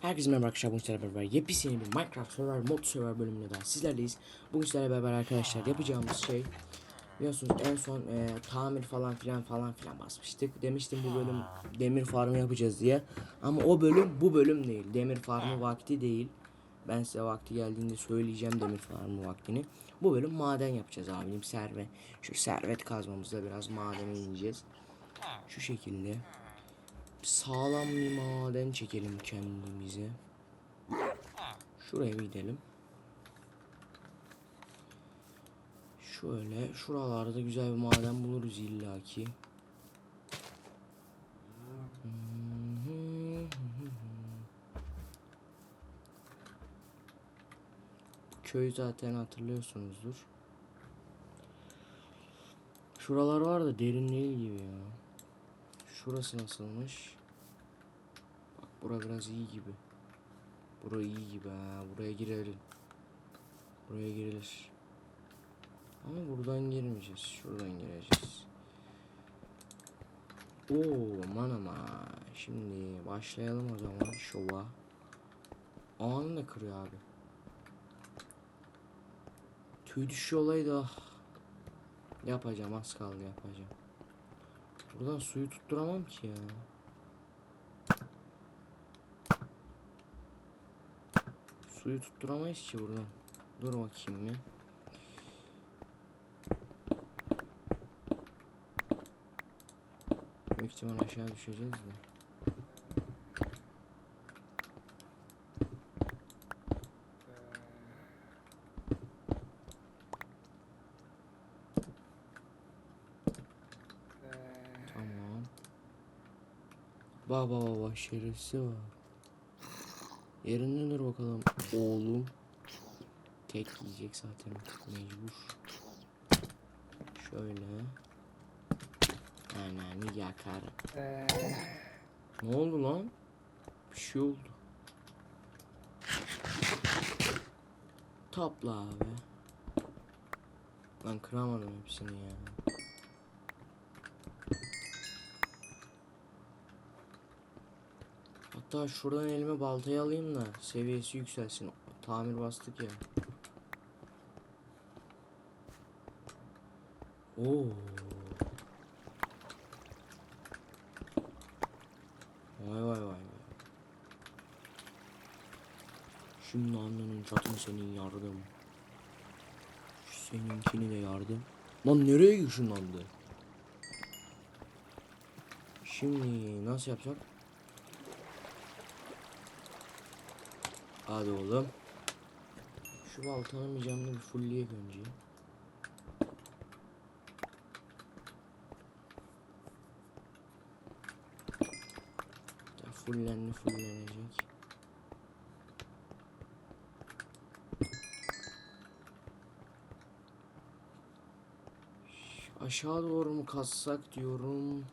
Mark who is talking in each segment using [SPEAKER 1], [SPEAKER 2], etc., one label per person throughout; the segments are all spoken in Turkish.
[SPEAKER 1] Herkese merhaba arkadaşlar bugün sizlerle beraber yepyeni bir Minecraft Survival Mod Survival bölümünde daha sizlerleyiz. Bugün sizlerle beraber arkadaşlar yapacağımız şey biliyorsunuz en son e, tamir falan filan falan filan basmıştık. Demiştim bu bölüm demir farmı yapacağız diye. Ama o bölüm bu bölüm değil. Demir farmı vakti değil. Ben size vakti geldiğinde söyleyeceğim demir farmı vaktini. Bu bölüm maden yapacağız abim servet. Şu servet kazmamızda biraz madene ineceğiz. Şu şekilde sağlam bir maden çekelim kendimize. Şuraya gidelim. Şöyle şuralarda güzel bir maden buluruz illaki. Köy zaten hatırlıyorsunuzdur. Şuralar var da derin değil gibi ya. Şurası nasılmış? Bak bura biraz iyi gibi. Bura iyi gibi ha. Buraya girelim. Buraya girilir. Ama buradan girmeyeceğiz. Şuradan gireceğiz. Oo aman ama. Şimdi başlayalım o zaman şova. Anı da kırıyor abi. Tüy düşüyor olaydı ah. Yapacağım az kaldı yapacağım. Buradan suyu tutturamam ki ya. Suyu tutturamayız ki buradan. Dur bakayım bir. Büyük ihtimal aşağı düşeceğiz de. Tamam. Bak bak bak şerefsiz var. Yerinde dur bakalım oğlum. Tek yiyecek zaten mecbur. Şöyle. Ananı yakarım. Ne oldu lan? Bir şey oldu. Topla abi. Ben kıramadım hepsini ya. Hatta şuradan elime baltayı alayım da seviyesi yükselsin. Tamir bastık ya. Oo. Vay vay vay. Şimdi annenin çatın senin yardım. Seninkini de yardım. Lan nereye ışınlandı? Şimdi nasıl yapacak? Hadi oğlum. Şu baltanın bir canını bir fullleyek önce. Ya fullendi fullenecek. Aşağı doğru mu kazsak diyorum.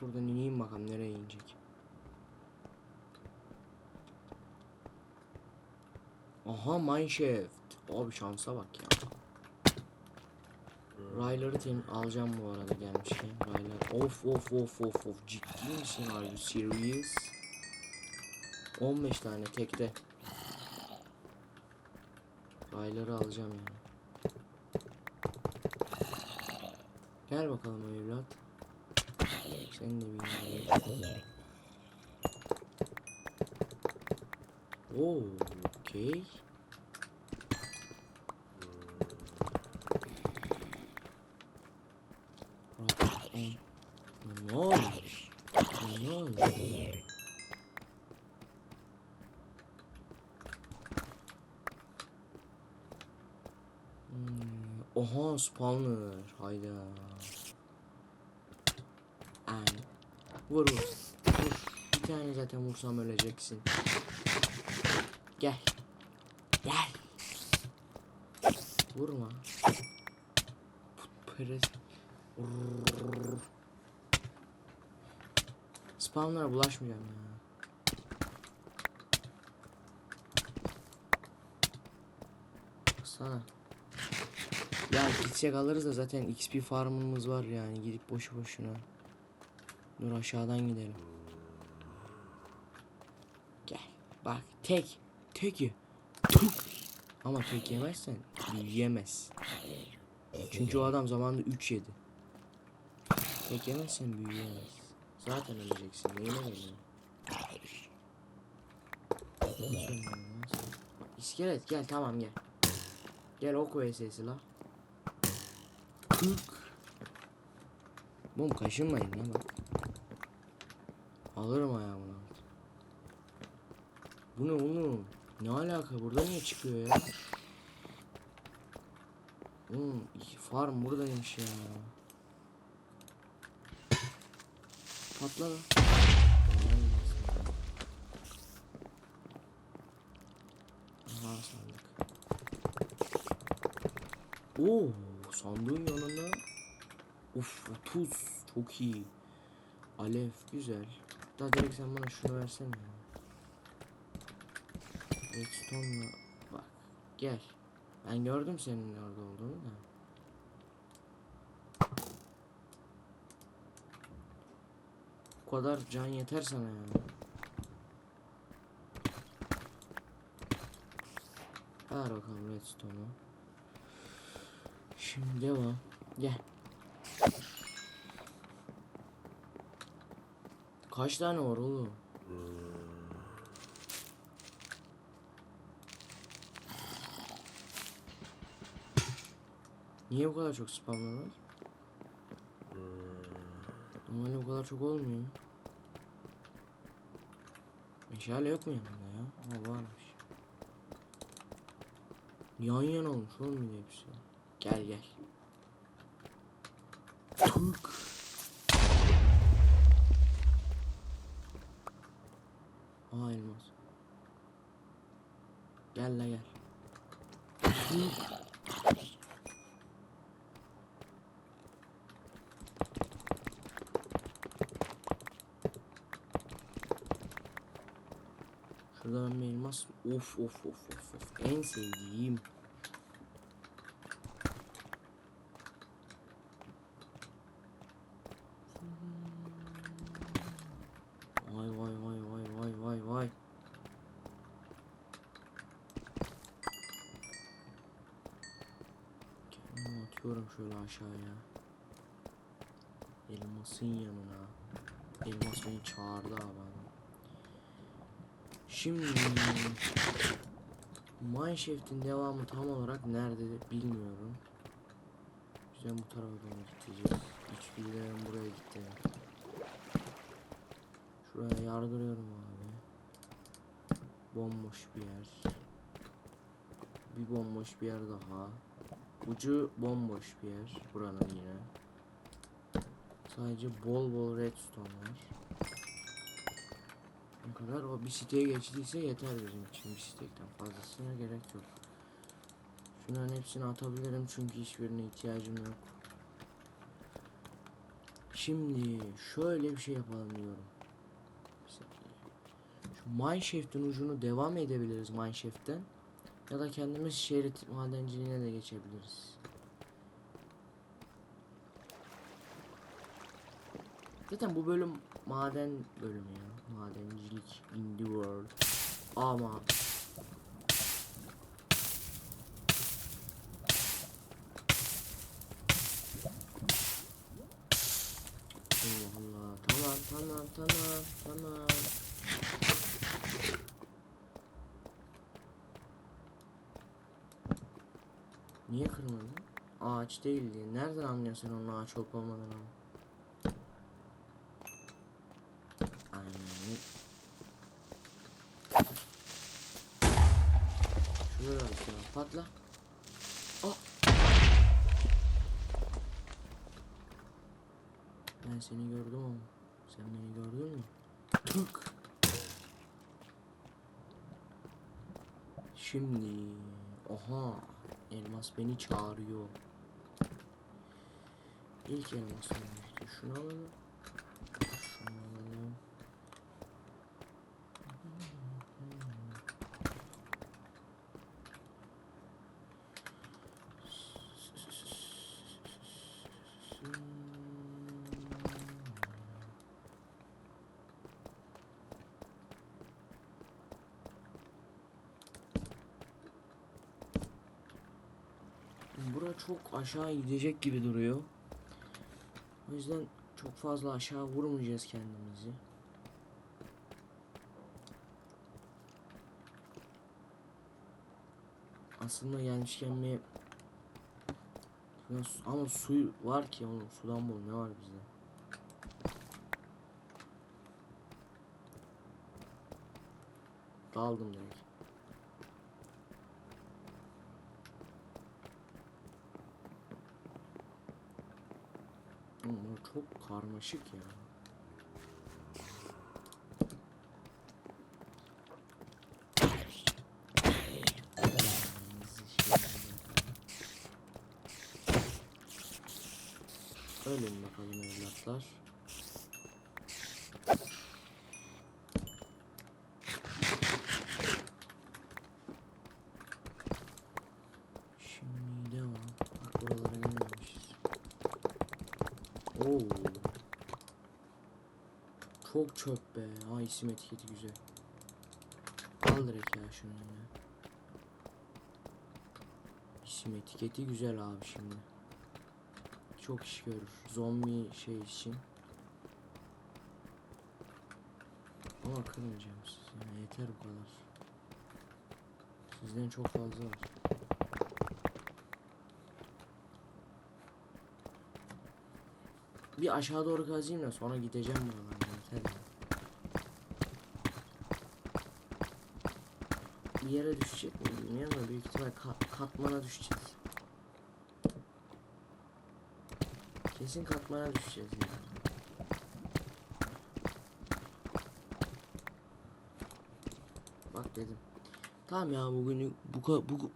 [SPEAKER 1] Şuradan ineyim bakalım nereye inecek. Aha mineshaft. Abi şansa bak ya. Rayları tem alacağım bu arada gelmişken. Raylar. Of of of of of. Ciddi misin? Are you serious? 15 tane tekte. Rayları alacağım yani. Gel bakalım evlat. Sen de bir Oo, okey. Rahat- Ne olmuş? Ne olmuş? Hmm, Oha spawner. Hayda. Ay. Vur vur. Vur. Bir tane zaten vursam öleceksin. Gel. Gel. Vurma. Pres. Vurr. Spawnlara bulaşmayacağım ya. Sana. Ya gidecek alırız da zaten XP farmımız var yani gidip boşu boşuna. Dur aşağıdan gidelim. Gel. Bak tek. Tek ye. Tuk. Ama tek yemezsen büyüyemez. Çünkü o adam zamanında 3 yedi. Tek yemezsen büyüyemez. Zaten öleceksin. Neyine geliyor? İskelet gel tamam gel. Gel ok vs'si la. Kırk. Bom kaşınmayın lan bak. Alırım ayağımını. Bu ne oğlum? Ne alaka? Burada niye çıkıyor ya? Oğlum farm buradaymış ya. Patla. Aha sandık. Oo, sandığın yanında. Uf 30 çok iyi. Alev güzel. Hatta direkt sen bana şunu versene. Redstone'la bak gel. Ben gördüm senin orada olduğunu da. Kadar can yeter sana ya. Ver bakalım redstone'u. Şimdi devam. Gel. Kaç tane var oğlum? Niye bu kadar çok spamlar var? Normalde bu kadar çok olmuyor. Meşale yok mu yanında ya? Aa varmış. Yan yana olmuş oğlum bir hepsi. Gel gel. Türk. Aa elmas. Gel la gel. Türk. Bir elmas. Of of of of of. En sevdiğim. Vay vay vay vay vay vay vay. Kendimi atıyorum şöyle aşağıya. Elmasın yanına. Elmas beni çağırdı abi. Şimdi Mineshaft'in devamı tam olarak nerede bilmiyorum. Güzel bu tarafa doğru gideceğiz. Üç bilgilerim buraya gitti. Şuraya yardırıyorum abi. Bomboş bir yer. Bir bomboş bir yer daha. Ucu bomboş bir yer. Buranın yine. Sadece bol bol redstone var. Kadar o bir siteye geçtiyse yeter bizim için bir stekten fazlasına gerek yok. Şunların hepsini atabilirim çünkü hiçbirine ihtiyacım yok. Şimdi şöyle bir şey yapalım diyorum. Şu mineshaft'in ucunu devam edebiliriz mineshaft'ten. Ya da kendimiz şerit madenciliğine de geçebiliriz. Zaten bu bölüm maden bölümü ya. Madencilik in the world. Ama Allah Allah. Tamam tamam tamam tamam. Niye kırmadın? Ağaç değildi. Nereden anlıyorsun onun ağaç olup olmadığını? Aynen. Şunu da atıyorum. Patla. Oh. Ben seni gördüm ama sen beni gördün mü? Tık. Şimdi oha elmas beni çağırıyor. İlk elmas işte. Şunu alalım. Şunu alalım. Çok aşağı gidecek gibi duruyor. O yüzden çok fazla aşağı vurmayacağız kendimizi. Aslında gelmişken bir ama su var ki oğlum sudan bol ne var bizde? Daldım direkt. Oğlum bu çok karmaşık ya. Ölün bakalım evlatlar. Şimdi devam. Bak buralara gelmemişiz. Oo. Çok çöp be. Ha isim etiketi güzel. Al direkt ya şunu ya. İsim etiketi güzel abi şimdi. Çok iş görür. Zombi şey için. Ama kırmayacağım. Yani yeter bu kadar. Sizden çok fazla var. Bir aşağı doğru kazayım da sonra gideceğim buralardan. Yeter. Bir yere düşecek mi bilmiyorum ama büyük ihtimal ka- katmana düşeceğiz. Kesin katmana düşeceğiz ya. Bak dedim. Tamam ya bugün bu bu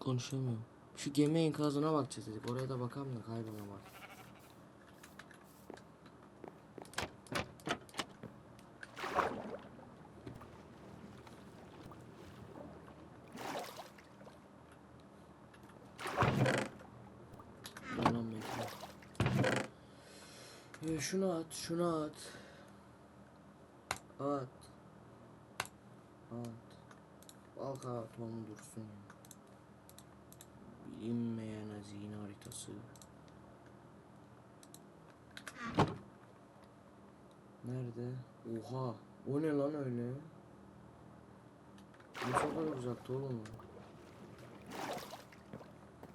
[SPEAKER 1] konuşamıyorum. Şu gemi enkazına bakacağız dedik. Oraya da bakalım da kaybolamak. Ya şunu at, şunu at. At. At. Al kartonu dursun ya. Bilinmeyen hazine haritası. Nerede? Oha. O ne lan öyle? Ne kadar uzakta oğlum?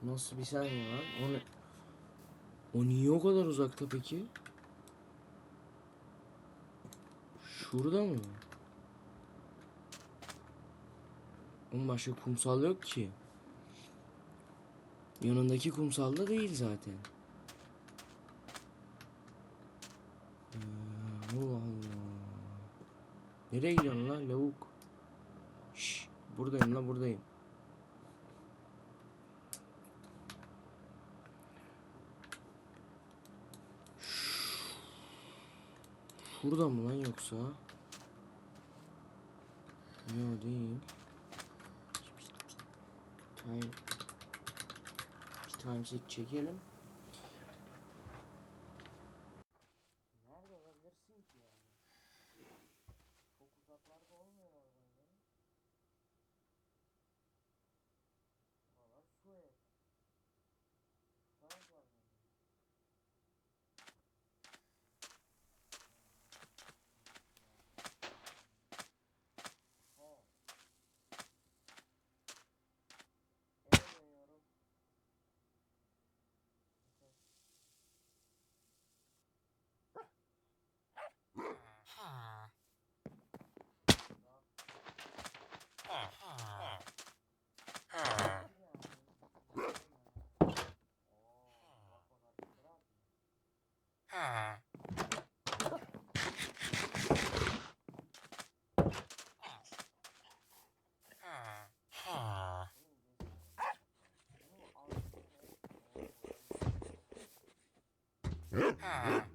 [SPEAKER 1] Nasıl bir saniye lan? O ne? O niye o kadar uzakta peki? Şurada mı? Onun başka kumsal yok ki. Yanındaki kumsalda değil zaten. Ee, Allah Allah. Nereye gidiyorsun lan lavuk? Şş, buradayım lan buradayım. Şurada mı lan yoksa? Yok değil. Time timesik çekelim. Arada